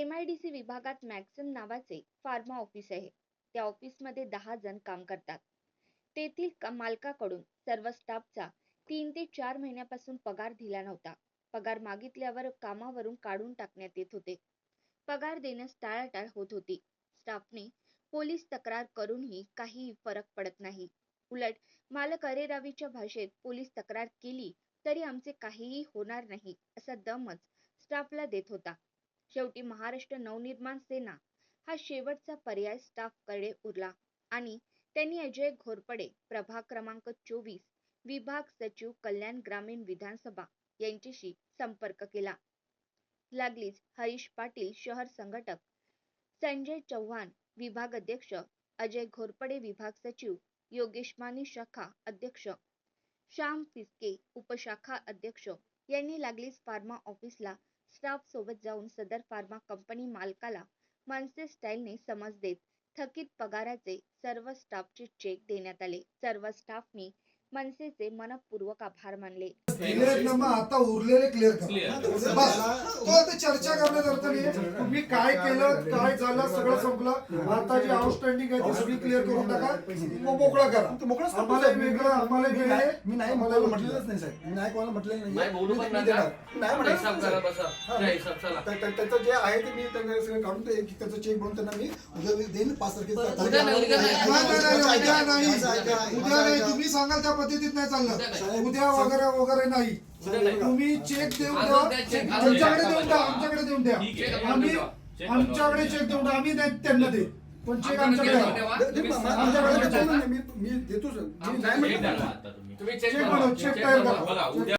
M विभागात मॅक्सन नावाचे pharma office आहे. त्या ऑफिसमध्ये दहा जण काम करतात. तेथील मालकाकडून सर्व स्टाफचा तीन ते चार महिन्यापासून पगार दिला नव्हता. पगार मागितल्यावर कामावरून काढून टाकण्यात येत होते. पगार देण्यास टाळाटाळ होत होती. स्टाफने पोलीस तक्रार करूनही काही फरक पडत नाही. उलट मालक अरेरावीच्या भाषेत पोलीस तक्रार केली तरी आमचे काहीही होणार नाही असा दमच स्टाफला देत होता. शेवटी महाराष्ट्र नवनिर्माण सेना हा शेवटचा पर्याय स्टाफकडे उरला आणि त्यांनी अजय घोरपडे प्रभाग क्रमांक चोवीस विभाग सचिव कल्याण ग्रामीण विधानसभा यांच्याशी संपर्क केला. लागलीच हरीश पाटील शहर संघटक संजय चव्हाण विभाग अध्यक्ष अजय घोरपडे विभाग सचिव योगेश माने शाखा अध्यक्ष श्याम फिसके उपशाखा अध्यक्ष यांनी लागलीच फार्मा ऑफिसला स्टाफ सोबत जाऊन सदर फार्मा कंपनी मालकाला मनसे स्टाईलने समज देत थकीत पगाराचे सर्व स्टाफचे चेक देण्यात आले. सर्व स्टाफनी मनसेचे मनपूर्वक आभार मानले. आता उरलेले क्लिअर Clear. करा. बस. तो आता चर्चा करण्यात अर्थ नाही. तुम्ही काय केलं काय झालं सगळं संपलं. आता जी आउटस्टँडिंग आहे ती सगळी क्लिअर करून टाका. मोकळं करा. करतो आम्हाला. वेगळं आम्हाला मी वेगळं. नाही- मी नाही वेगळं. म्हटलेलंच नाही साहेब. मी नाही कोणाला म्हटलेलं नाही. हा. त्याचं जे आहे ते मी त्यांना सगळं काढून ते त्याचं चेक बनवून त्यांना मी उद्या देईन. पाच तारखेचा उद्या नाही. तुम्ही सांगाल त्या पद्धतीत नाही. चाललं उद्या वगैरे वगैरे नाही. तुम्ही चेक देऊन द्या आमच्याकडे देऊन द्या आमच्याकडे देऊन द्या. आम्ही आमच्याकडे चेक देऊन द्या आम्ही नाही त्यांना दे पण चेक आमच्याकडे आमच्याकडे मा- देतो. ना मी मी देतो सर. check बनवा. तयार बनवा. करा.